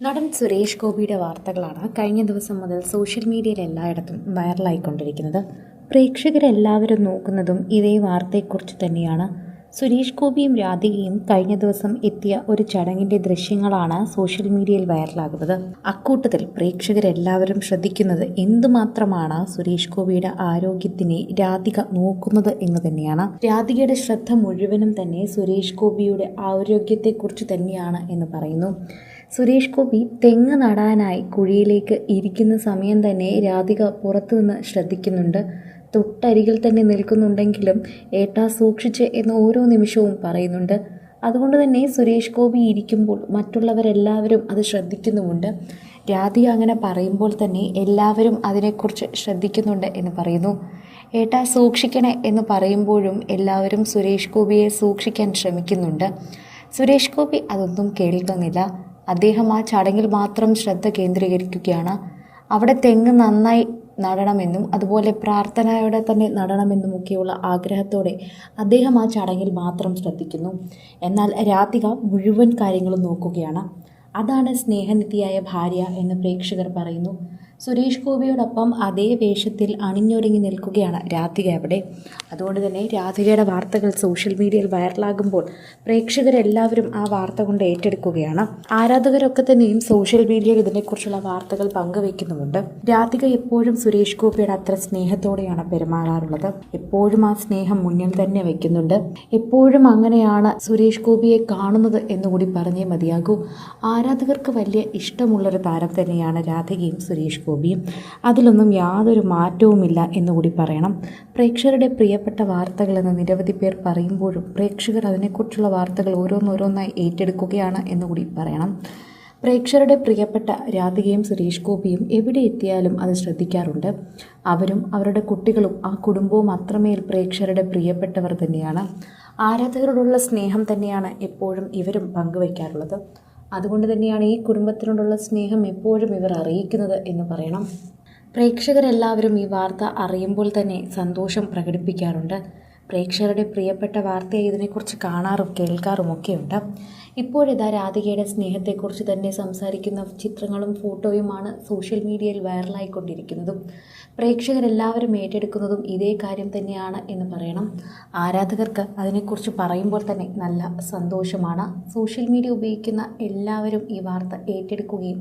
നടൻ സുരേഷ് ഗോപിയുടെ വാർത്തകളാണ് കഴിഞ്ഞ ദിവസം മുതൽ സോഷ്യൽ മീഡിയയിൽ എല്ലായിടത്തും വൈറലായിക്കൊണ്ടിരിക്കുന്നത്. പ്രേക്ഷകരെല്ലാവരും നോക്കുന്നതും ഇതേ വാർത്തയെക്കുറിച്ച് തന്നെയാണ്. സുരേഷ് ഗോപിയും രാധികയും കഴിഞ്ഞ ദിവസം എത്തിയ ഒരു ചടങ്ങിന്റെ ദൃശ്യങ്ങളാണ് സോഷ്യൽ മീഡിയയിൽ വൈറലാകുന്നത്. അക്കൂട്ടത്തിൽ പ്രേക്ഷകരെല്ലാവരും ശ്രദ്ധിക്കുന്നത് എന്തുമാത്രമാണ് സുരേഷ് ഗോപിയുടെ ആരോഗ്യത്തിനെ രാധിക നോക്കുന്നത് എന്ന് തന്നെയാണ്. രാധികയുടെ ശ്രദ്ധ മുഴുവനും തന്നെ സുരേഷ് ഗോപിയുടെ ആരോഗ്യത്തെക്കുറിച്ച് തന്നെയാണ് എന്ന് പറയുന്നു. സുരേഷ് ഗോപി തെങ്ങ് നടാനായി കുഴിയിലേക്ക് ഇരിക്കുന്ന സമയം തന്നെ രാധിക പുറത്തുനിന്ന് ശ്രദ്ധിക്കുന്നുണ്ട്. തൊട്ടരികിൽ തന്നെ നിൽക്കുന്നുണ്ടെങ്കിലും ഏട്ടാ സൂക്ഷിച്ച് എന്ന് ഓരോ നിമിഷവും പറയുന്നുണ്ട്. അതുകൊണ്ട് തന്നെ സുരേഷ് ഗോപി ഇരിക്കുമ്പോൾ മറ്റുള്ളവരെല്ലാവരും അത് ശ്രദ്ധിക്കുന്നുമുണ്ട്. രാധിക അങ്ങനെ പറയുമ്പോൾ തന്നെ എല്ലാവരും അതിനെക്കുറിച്ച് ശ്രദ്ധിക്കുന്നുണ്ട് എന്ന് പറയുന്നു. ഏട്ടാ സൂക്ഷിക്കണേ എന്ന് പറയുമ്പോഴും എല്ലാവരും സുരേഷ് ഗോപിയെ സൂക്ഷിക്കാൻ ശ്രമിക്കുന്നുണ്ട്. സുരേഷ് ഗോപി അതൊന്നും കേൾക്കുന്നില്ല. അദ്ദേഹം ആ ചടങ്ങിൽ മാത്രം ശ്രദ്ധ കേന്ദ്രീകരിക്കുകയാണ്. അവിടെ തെങ്ങ് നന്നായി നടണമെന്നും അതുപോലെ പ്രാർത്ഥനയോടെ തന്നെ നടണമെന്നും ഒക്കെയുള്ള ആഗ്രഹത്തോടെ അദ്ദേഹം ആ ചടങ്ങിൽ മാത്രം ശ്രദ്ധിക്കുന്നു. എന്നാൽ രാധിക മുഴുവൻ കാര്യങ്ങളും നോക്കുകയാണ്. അതാണ് സ്നേഹനിധിയായ ഭാര്യ എന്ന് പ്രേക്ഷകർ പറയുന്നു. സുരേഷ് ഗോപിയോടൊപ്പം അതേ വേഷത്തിൽ അണിഞ്ഞൊരുങ്ങി നിൽക്കുകയാണ് രാധിക അവിടെ. അതുകൊണ്ട് തന്നെ രാധികയുടെ വാർത്തകൾ സോഷ്യൽ മീഡിയയിൽ വൈറലാകുമ്പോൾ പ്രേക്ഷകരെല്ലാവരും ആ വാർത്ത കൊണ്ട് ഏറ്റെടുക്കുകയാണ്. ആരാധകരൊക്കെ തന്നെയും സോഷ്യൽ മീഡിയയിൽ ഇതിനെക്കുറിച്ചുള്ള വാർത്തകൾ പങ്കുവയ്ക്കുന്നുമുണ്ട് രാധിക എപ്പോഴും സുരേഷ് ഗോപിയുടെ അത്ര സ്നേഹത്തോടെയാണ് പെരുമാറാറുള്ളത്. എപ്പോഴും ആ സ്നേഹം മുന്നിൽ തന്നെ വയ്ക്കുന്നുണ്ട് എപ്പോഴും അങ്ങനെയാണ് സുരേഷ് ഗോപിയെ കാണുന്നത് എന്നുകൂടി പറഞ്ഞേ മതിയാകൂ. ആരാധകർക്ക് വലിയ ഇഷ്ടമുള്ളൊരു താരം തന്നെയാണ് രാധികയും സുരേഷ് ഗോപിയും അതിലൊന്നും യാതൊരു മാറ്റവുമില്ല എന്നുകൂടി പറയണം. പ്രേക്ഷകരുടെ പ്രിയപ്പെട്ട വാർത്തകളെന്ന് നിരവധി പേർ പറയുമ്പോഴും പ്രേക്ഷകർ അതിനെക്കുറിച്ചുള്ള വാർത്തകൾ ഓരോന്നോരോന്നായി ഏറ്റെടുക്കുകയാണ് എന്നുകൂടി പറയണം. പ്രേക്ഷകരുടെ പ്രിയപ്പെട്ട രാധികയും സുരേഷ് ഗോപിയും എവിടെ എത്തിയാലും അത് ശ്രദ്ധിക്കാറുണ്ട്. അവരും അവരുടെ കുട്ടികളും ആ കുടുംബവും അത്രമേൽ പ്രേക്ഷകരുടെ പ്രിയപ്പെട്ടവർ തന്നെയാണ്. ആരാധകരോടുള്ള സ്നേഹം തന്നെയാണ് എപ്പോഴും ഇവരും പങ്കുവയ്ക്കാറുള്ളത് അതുകൊണ്ട് തന്നെയാണ് ഈ കുടുംബത്തിനോടുള്ള സ്നേഹം എപ്പോഴും ഇവർ അറിയിക്കുന്നത് എന്ന് പറയണം. പ്രേക്ഷകരെല്ലാവരും ഈ വാർത്ത അറിയുമ്പോൾ തന്നെ സന്തോഷം പ്രകടിപ്പിക്കാറുണ്ട്. പ്രേക്ഷകരുടെ പ്രിയപ്പെട്ട വാർത്തയെ ഇതിനെക്കുറിച്ച് കാണാറും കേൾക്കാറും ഒക്കെയുണ്ട് ഇപ്പോഴിതാ രാധികയുടെ സ്നേഹത്തെക്കുറിച്ച് തന്നെ സംസാരിക്കുന്ന ചിത്രങ്ങളും ഫോട്ടോയുമാണ് സോഷ്യൽ മീഡിയയിൽ വൈറലായിക്കൊണ്ടിരിക്കുന്നതും. പ്രേക്ഷകരെല്ലാവരും ഏറ്റെടുക്കുന്നതും ഇതേ കാര്യം തന്നെയാണ് എന്ന് പറയണം. ആരാധകർക്ക് അതിനെക്കുറിച്ച് പറയുമ്പോൾ തന്നെ നല്ല സന്തോഷമാണ്. സോഷ്യൽ മീഡിയ ഉപയോഗിക്കുന്ന എല്ലാവരും ഈ വാർത്ത ഏറ്റെടുക്കുകയും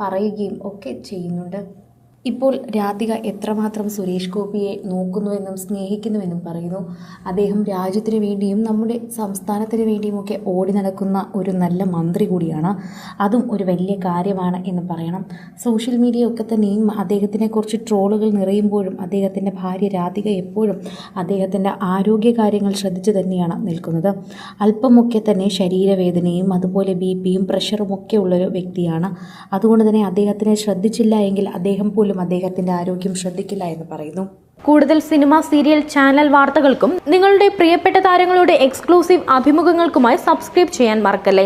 പറയുകയും ഒക്കെ ചെയ്യുന്നുണ്ട്. ഇപ്പോൾ രാധിക എത്രമാത്രം സുരേഷ് ഗോപിയെ നോക്കുന്നുവെന്നും സ്നേഹിക്കുന്നുവെന്നും പറയുന്നു. അദ്ദേഹം രാജ്യത്തിന് വേണ്ടിയും നമ്മുടെ സംസ്ഥാനത്തിന് വേണ്ടിയുമൊക്കെ ഓടി നടക്കുന്ന ഒരു നല്ല മന്ത്രി കൂടിയാണ്. അതും ഒരു വലിയ കാര്യമാണ് എന്ന് പറയണം. സോഷ്യൽ മീഡിയ ഒക്കെ തന്നെയും അദ്ദേഹത്തിനെക്കുറിച്ച് ട്രോളുകൾ നിറയുമ്പോഴും അദ്ദേഹത്തിന്റെ ഭാര്യ രാധിക എപ്പോഴും അദ്ദേഹത്തിന്റെ ആരോഗ്യ കാര്യങ്ങൾ ശ്രദ്ധിച്ചു തന്നെയാണ് നിൽക്കുന്നത്. അല്പമൊക്കെ തന്നെ ശരീരവേദനയും അതുപോലെ ബി പിയും പ്രഷറും ഒക്കെ ഉള്ളൊരു വ്യക്തിയാണ്. അതുകൊണ്ട് തന്നെ അദ്ദേഹത്തിനെ ശ്രദ്ധിച്ചില്ല എങ്കിൽ അദ്ദേഹം പോലും അദ്ദേഹത്തിന്റെ ആരോഗ്യം ശ്രദ്ധിക്കില്ല എന്ന് പറയുന്നു. കൂടുതൽ സിനിമ സീരിയൽ ചാനൽ വാർത്തകൾക്കും നിങ്ങളുടെ പ്രിയപ്പെട്ട താരങ്ങളുടെ എക്സ്ക്ലൂസീവ് അഭിമുഖങ്ങൾക്കുമായി സബ്സ്ക്രൈബ് ചെയ്യാൻ മറക്കല്ലേ?